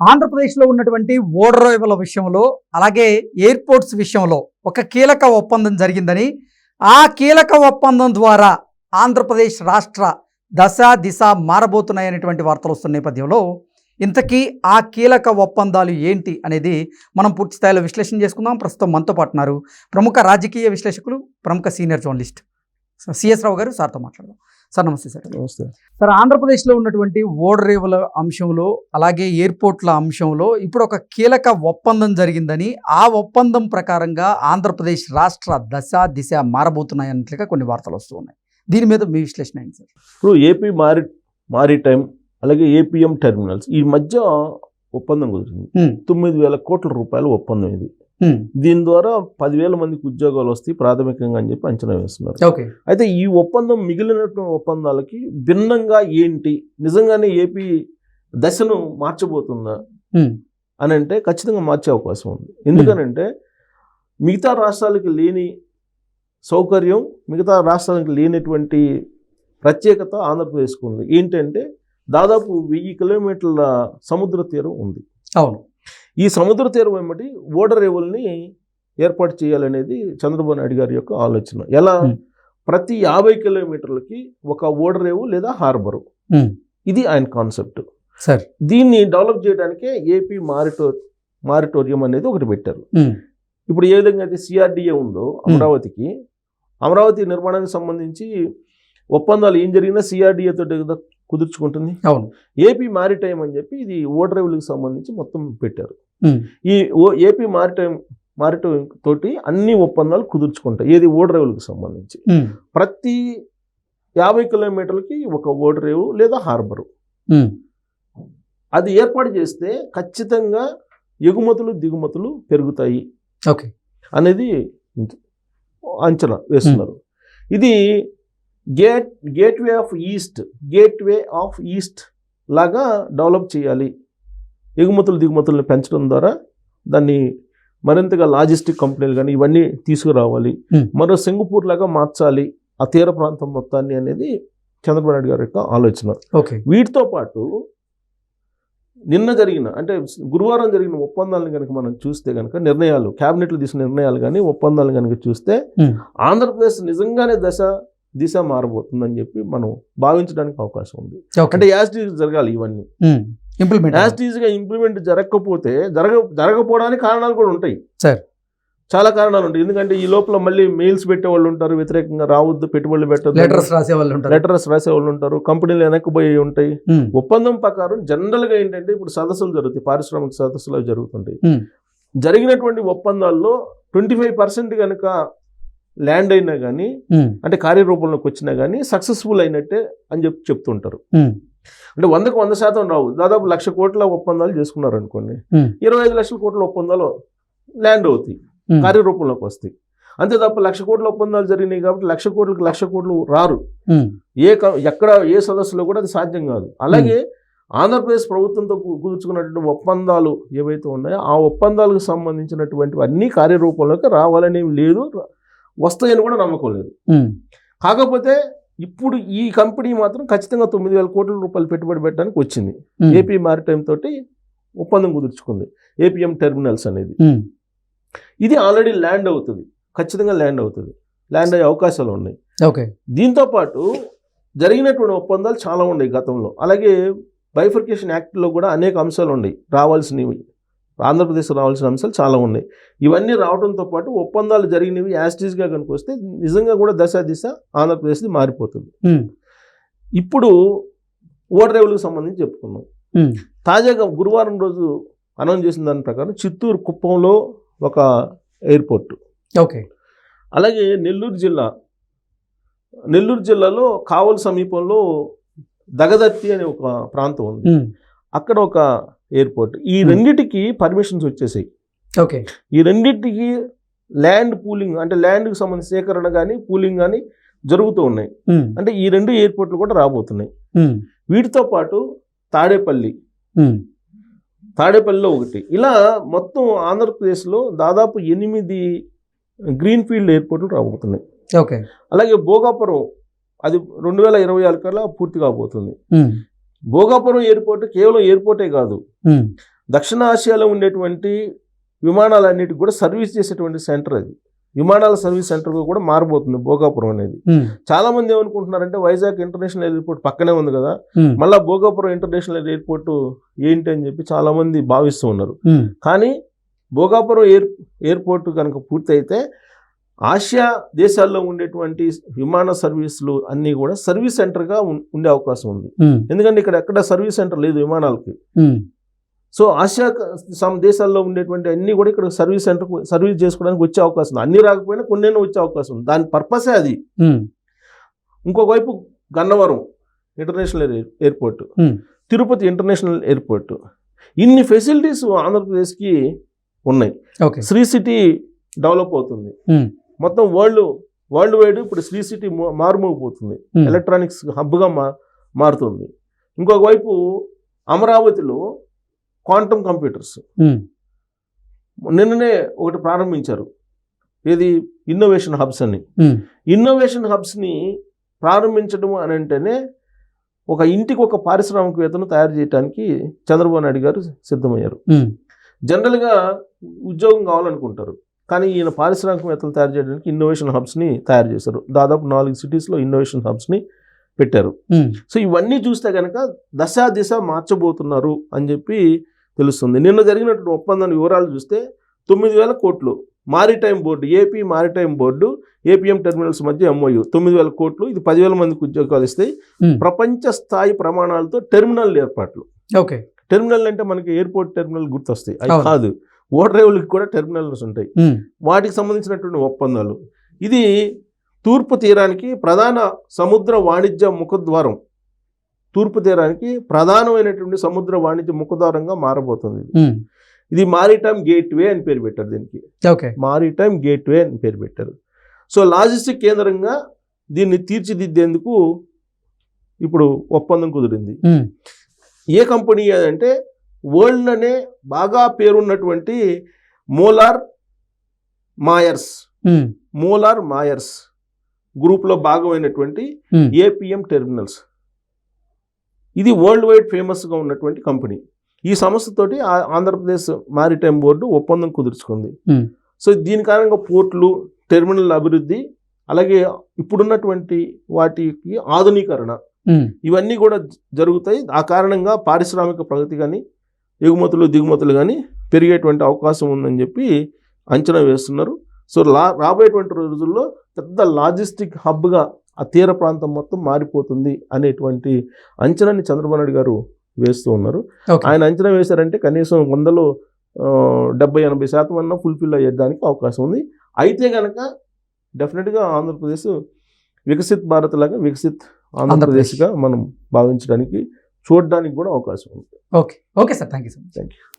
ఆంధ్రప్రదేశ్లో ఉన్నటువంటి ఓడరేవుల విషయంలో అలాగే ఎయిర్పోర్ట్స్ విషయంలో ఒక కీలక ఒప్పందం జరిగిందని. ఆ కీలక ఒప్పందం ద్వారా ఆంధ్రప్రదేశ్ రాష్ట్ర దశ దిశ మారబోతున్నాయనేటువంటి వార్తలు వస్తున్న నేపథ్యంలో ఇంతకీ ఆ కీలక ఒప్పందాలు ఏంటి అనేది మనం పూర్తి స్థాయిలో విశ్లేషణ చేసుకుందాం. ప్రస్తుతం మనతో పాటున్నారు ప్రముఖ రాజకీయ విశ్లేషకులు ప్రముఖ సీనియర్ జర్నలిస్ట్ సిఎస్ రావు గారు సార్తో మాట్లాడదాం. సార్ నమస్తే సార్. నమస్తే. సార్ ఆంధ్రప్రదేశ్లో ఉన్నటువంటి ఓడరేవుల అంశంలో అలాగే ఎయిర్పోర్ట్ల అంశంలో ఇప్పుడు ఒక కీలక ఒప్పందం జరిగిందని ఆ ఒప్పందం ప్రకారంగా ఆంధ్రప్రదేశ్ రాష్ట్ర దశ దిశ మారబోతున్నాయి అన్నట్లుగా కొన్ని వార్తలు వస్తూ ఉన్నాయి. దీని మీద మీ విశ్లేషణ ఏంటి సార్? ఇప్పుడు ఏపీ మారి మారిటైమ్ అలాగే ఏపీఎం టెర్మినల్స్ ఈ మధ్య ఒప్పందం కుదిరింది. తొమ్మిది వేల కోట్ల రూపాయల ఒప్పందం ఇది. దీని ద్వారా పదివేల మందికి ఉద్యోగాలు వస్తాయి ప్రాథమికంగా అని చెప్పి అంచనా వేస్తున్నారు. ఓకే. అయితే ఈ ఒప్పందం మిగిలినటువంటి ఒప్పందాలకి భిన్నంగా ఏంటి? నిజంగానే ఏపీ దశను మార్చబోతుందా. అని అంటే ఖచ్చితంగా మార్చే అవకాశం ఉంది. ఎందుకనంటే మిగతా రాష్ట్రాలకి లేని సౌకర్యం మిగతా రాష్ట్రాలకు లేనటువంటి ప్రత్యేకత ఆంధ్రప్రదేశ్కు ఉంది. ఏంటంటే దాదాపు వెయ్యి కిలోమీటర్ల సముద్ర తీరం ఉంది. అవును. ఈ సముద్ర తీరం వెంబడి ఓడరేవుల్ని ఏర్పాటు చేయాలనేది చంద్రబాబు నాయుడు గారి యొక్క ఆలోచన. ఎలా. ప్రతి యాభై కిలోమీటర్లకి ఒక ఓడరేవు లేదా హార్బరు. ఇది ఆయన కాన్సెప్ట్. సార్. దీన్ని డెవలప్ చేయడానికే ఏపీ మారిటో మారిటోరియం అనేది ఒకటి పెట్టారు. ఇప్పుడు ఏ విధంగా అయితే సిఆర్డిఏ ఉందో అమరావతికి అమరావతి నిర్మాణానికి సంబంధించి ఒప్పందాలు ఏం జరిగినా సిఆర్డిఏ తోటి కుదుర్చుకుంటుంది. అవును. ఏపీ మారిటైమ్ అని చెప్పి ఇది ఓడరేవులకు సంబంధించి మొత్తం పెట్టారు. ఈ ఓ ఏపీ మారిటైమ్ మారిటైమ్ తోటి అన్ని ఒప్పందాలు కుదుర్చుకుంటాయి. ఏది ఓడరేవులకు సంబంధించి. ప్రతి యాభై కిలోమీటర్లకి ఒక ఓడరేవు లేదా హార్బరు. అది ఏర్పాటు చేస్తే ఖచ్చితంగా ఎగుమతులు దిగుమతులు పెరుగుతాయి ఓకే. అనేది అంచనా వేస్తున్నారు. ఇది gate gateway of east gateway of east లాగా డెవలప్ చేయాలి. ఎగుమతులు దిగుమతులను పెంచడం ద్వారా దాన్ని మరింతగా లాజిస్టిక్ కంపెనీలు కానీ ఇవన్నీ తీసుకురావాలి. Hmm. మరో సింగపూర్ లాగా మార్చాలి. ఆ తీర ప్రాంతం మొత్తాన్ని అనేది చంద్రబాబు నాయుడు గారి యొక్క ఆలోచన. ఓకే. వీటితో పాటు నిన్న జరిగిన అంటే గురువారం జరిగిన ఒప్పందాలను కనుక మనం చూస్తే కనుక నిర్ణయాలు క్యాబినెట్లు తీసుకున్న నిర్ణయాలు కానీ ఒప్పందాలు కనుక చూస్తే హ్మ్. ఆంధ్రప్రదేశ్ నిజంగానే దశ దిశ మారబోతుందని చెప్పి మనం భావించడానికి అవకాశం ఉంది. అంటే యాజ్ జరగాలి ఇవన్నీ. ఇంప్లిమెంట్ యాజ్గా ఇంప్లిమెంట్ జరగకపోతే జరగ జరగకపోవడానికి కారణాలు కూడా ఉంటాయి. సార్. చాలా కారణాలు ఉంటాయి. ఎందుకంటే ఈ లోపల మళ్ళీ మెయిల్స్ పెట్టే వాళ్ళు ఉంటారు వ్యతిరేకంగా రావద్దు పెట్టుబడులు పెట్టద్దు. లెటర్స్ రాసే వాళ్ళు ఉంటారు. లెటర్స్ రాసే వాళ్ళు ఉంటారు కంపెనీలు వెనక్కిపోయి ఉంటాయి. హ్మ్. ఒప్పందం ప్రకారం జనరల్గా ఏంటంటే ఇప్పుడు సదస్సులు జరుగుతాయి పారిశ్రామిక సదస్సులు జరుగుతుంటాయి. Hmm. జరిగినటువంటి ఒప్పందాల్లో ట్వంటీ ఫైవ్ పర్సెంట్ కనుక ల్యాండ్ అయినా కానీ. అంటే కార్యరూపంలోకి వచ్చినా కానీ సక్సెస్ఫుల్ అయినట్టే అని చెప్పి చెప్తుంటారు. అంటే వందకు వంద శాతం రావు దాదాపు లక్ష కోట్ల ఒప్పందాలు చేసుకున్నారు అనుకోండి. ఇరవై ఐదు లక్షల కోట్ల ఒప్పందాలు ల్యాండ్ అవుతాయి. కార్యరూపంలోకి వస్తాయి అంతే తప్ప లక్ష కోట్ల ఒప్పందాలు జరిగినాయి కాబట్టి లక్ష కోట్లకు లక్ష కోట్లు రారు. ఏ ఎక్కడ ఏ సదస్సులో కూడా అది సాధ్యం కాదు అలాగే ఆంధ్రప్రదేశ్ ప్రభుత్వంతో కుదుర్చుకున్నటువంటి ఒప్పందాలు ఏవైతే ఉన్నాయో ఆ ఒప్పందాలకు సంబంధించినటువంటి అన్ని కార్యరూపంలోకి రావాలని లేదు వస్తాయని కూడా నమ్మకం లేదు. కాకపోతే ఇప్పుడు ఈ కంపెనీ మాత్రం ఖచ్చితంగా తొమ్మిది వేల కోట్ల రూపాయలు పెట్టుబడి పెట్టడానికి వచ్చింది. ఏపీ మారిటైమ్ తోటి ఒప్పందం కుదుర్చుకుంది. ఏపీఎం టెర్మినల్స్ అనేది. ఇది ఆల్రెడీ ల్యాండ్ అవుతుంది. ఖచ్చితంగా ల్యాండ్ అవుతుంది. ల్యాండ్ అయ్యే అవకాశాలు ఉన్నాయి. ఓకే. దీంతో పాటు జరిగినటువంటి ఒప్పందాలు చాలా ఉన్నాయి గతంలో. అలాగే బైఫర్కేషన్ యాక్ట్లో కూడా అనేక అంశాలు ఉన్నాయి. రావాల్సినవి ఆంధ్రప్రదేశ్ రావాల్సిన అంశాలు చాలా ఉన్నాయి ఇవన్నీ రావడంతో పాటు ఒప్పందాలు జరిగినవి యాస్టీస్గా కనుక వస్తే నిజంగా కూడా దశ దిశ ఆంధ్రప్రదేశ్ది మారిపోతుంది. ఇప్పుడు ఓడరేవులకు సంబంధించి చెప్పుకున్నాం. తాజాగా గురువారం రోజు అనౌన్స్ చేసిన దాని ప్రకారం చిత్తూరు కుప్పంలో ఒక ఎయిర్పోర్ట్ ఓకే అలాగే నెల్లూరు జిల్లా నెల్లూరు జిల్లాలో కావల్ సమీపంలో దగదర్తి అనే ఒక ప్రాంతం ఉంది. అక్కడ ఒక ఎయిర్పోర్ట్ ఈ Hmm. రెండిటికి పర్మిషన్స్ వచ్చేసాయి ఓకే ఈ రెండింటికి ల్యాండ్ పూలింగ్ అంటే ల్యాండ్కి సంబంధించిన సేకరణ కానీ పూలింగ్ కానీ జరుగుతూ ఉన్నాయి హ్మ్. అంటే ఈ రెండు ఎయిర్పోర్ట్లు కూడా రాబోతున్నాయి హ్మ్. వీటితో పాటు తాడేపల్లి. తాడేపల్లిలో ఒకటి ఇలా మొత్తం ఆంధ్రప్రదేశ్లో దాదాపు ఎనిమిది గ్రీన్ ఫీల్డ్ ఎయిర్పోర్ట్లు రాబోతున్నాయి ఓకే అలాగే భోగాపురం అది రెండు వేల ఇరవై ఆరు కల్లా పూర్తి కాబోతుంది. భోగాపురం ఎయిర్పోర్ట్ కేవలం ఎయిర్పోర్టే కాదు. దక్షిణ ఆసియాలో ఉండేటువంటి విమానాలన్నిటికి కూడా సర్వీస్ చేసేటువంటి సెంటర్ అది. విమానాల సర్వీస్ సెంటర్గా కూడా మారబోతుంది భోగాపురం అనేది. చాలా మంది ఏమనుకుంటున్నారంటే వైజాగ్ ఇంటర్నేషనల్ ఎయిర్పోర్ట్ పక్కనే ఉంది కదా. మళ్ళా భోగాపురం ఇంటర్నేషనల్ ఎయిర్పోర్ట్ ఏంటి అని చెప్పి చాలా మంది భావిస్తూ ఉన్నారు. కానీ భోగాపురం ఎయిర్ ఎయిర్పోర్ట్ కనుక పూర్తయితే ఆసియా దేశాల్లో ఉండేటువంటి విమాన సర్వీసులు అన్నీ కూడా సర్వీస్ సెంటర్గా ఉండే అవకాశం ఉంది. ఎందుకంటే ఇక్కడ ఎక్కడ సర్వీస్ సెంటర్ లేదు విమానాలకి. సో ఆసియా దేశాల్లో ఉండేటువంటి అన్నీ కూడా ఇక్కడ సర్వీస్ సెంటర్ సర్వీస్ చేసుకోవడానికి వచ్చే అవకాశం ఉంది. అన్ని రాకపోయినా కొన్నైనా వచ్చే అవకాశం ఉంది. దాని పర్పసే అది. ఉమ్, ఇంకొక వైపు Gannavaram international air- airport. Tirupati international airport. ఇన్ని ఫెసిలిటీస్ ఆంధ్రప్రదేశ్కి ఉన్నాయి. ఓకే. శ్రీ సిటీ డెవలప్ అవుతుంది. మొత్తం వరల్డ్ వరల్డ్ వైడ్ ఇప్పుడు శ్రీ సిటీ మారుమోగిపోతుంది. ఉమ్, ఎలక్ట్రానిక్స్ హబ్గా మా మారుతుంది. ఇంకొక వైపు అమరావతిలో క్వాంటమ్ కంప్యూటర్స్. ఉమ్, నిన్ననే ఒకటి ప్రారంభించారు. ఇది ఇన్నోవేషన్ హబ్స్ అని. ఇన్నోవేషన్ హబ్స్ని ప్రారంభించడం అని అంటేనే ఒక ఇంటికి ఒక పారిశ్రామికవేత్తను తయారు చేయడానికి చంద్రబాబు నాయుడు గారు సిద్ధమయ్యారు. జనరల్గా ఉద్యోగం కావాలనుకుంటారు. కానీ ఈయన పారిశ్రామికవేత్తలు తయారు చేయడానికి ఇన్నోవేషన్ హబ్స్ని తయారు చేశారు. దాదాపు నాలుగు సిటీస్లో ఇన్నోవేషన్ హబ్స్ని పెట్టారు. సో ఇవన్నీ చూస్తే కనుక దశ దిశ మార్చబోతున్నారు అని చెప్పి తెలుస్తుంది. నిన్న జరిగినటువంటి ఒప్పందాన్ని వివరాలు చూస్తే తొమ్మిది వేల కోట్లు maritime board AP maritime board APM terminals మధ్య ఎంఓయు తొమ్మిది వేల కోట్లు ఇది పదివేల మందికి ఉద్యోగాలు ఇస్తాయి ప్రపంచ స్థాయి ప్రమాణాలతో టెర్మినల్ ఏర్పాట్లు. ఓకే. టెర్మినల్ అంటే మనకి ఎయిర్పోర్ట్ టెర్మినల్ గుర్తొస్తాయి. అది. కాదు. ఓ డ్రైవర్లకి కూడా టెర్మినల్స్ ఉంటాయి. వాటికి సంబంధించినటువంటి ఒప్పందాలు. ఇది తూర్పు తీరానికి ప్రధాన సముద్ర వాణిజ్య ముఖద్వారం. తూర్పు తీరానికి ప్రధానమైనటువంటి సముద్ర వాణిజ్య ముఖద్వారంగా మారబోతుంది ఇది. మారిటైమ్ గేట్వే అని పేరు పెట్టారు దీనికి. ఓకే. మారిటైమ్ గేట్వే అని పేరు పెట్టారు. సో లాజిస్టిక్ కేంద్రంగా దీన్ని తీర్చిదిద్దేందుకు ఇప్పుడు ఒప్పందం కుదిరింది. ఏ కంపెనీ అంటే వరల్డ్లోనే బాగా పేరున్నటువంటి మోలార్ మాయర్స్. మోలార్ మాయర్స్ గ్రూప్లో భాగమైనటువంటి ఏపీఎం టెర్మినల్స్. ఇది వరల్డ్ వైడ్ ఫేమస్గా ఉన్నటువంటి కంపెనీ. ఈ సంస్థతోటి ఆంధ్రప్రదేశ్ మారిటైమ్ బోర్డు ఒప్పందం కుదుర్చుకుంది. సో దీని కారణంగా పోర్టులు టెర్మినల్ అభివృద్ధి అలాగే ఇప్పుడున్నటువంటి వాటికి ఆధునీకరణ ఇవన్నీ కూడా జరుగుతాయి. ఆ కారణంగా పారిశ్రామిక ప్రగతి కానీ ఎగుమతులు దిగుమతులు కానీ పెరిగేటువంటి అవకాశం ఉందని చెప్పి అంచనా వేస్తున్నారు. సో లా రాబోయేటువంటి రోజుల్లో పెద్ద లాజిస్టిక్ హబ్గా ఆ తీర ప్రాంతం మొత్తం మారిపోతుంది అనేటువంటి అంచనాని చంద్రబాబు నాయుడు గారు వేస్తూ ఉన్నారు. ఆయన అంచనా వేశారంటే కనీసం వందలో డెబ్బై ఎనభై శాతం అన్న ఫుల్ఫిల్ అయ్యేదానికి అవకాశం ఉంది. అయితే కనుక డెఫినెట్గా ఆంధ్రప్రదేశ్ వికసిత్ భారత్ లాగా వికసిత్ ఆంధ్రప్రదేశ్గా మనం భావించడానికి చూడడానికి కూడా అవకాశం ఉంది. Okay. Okay sir. Thank you so much. Thank you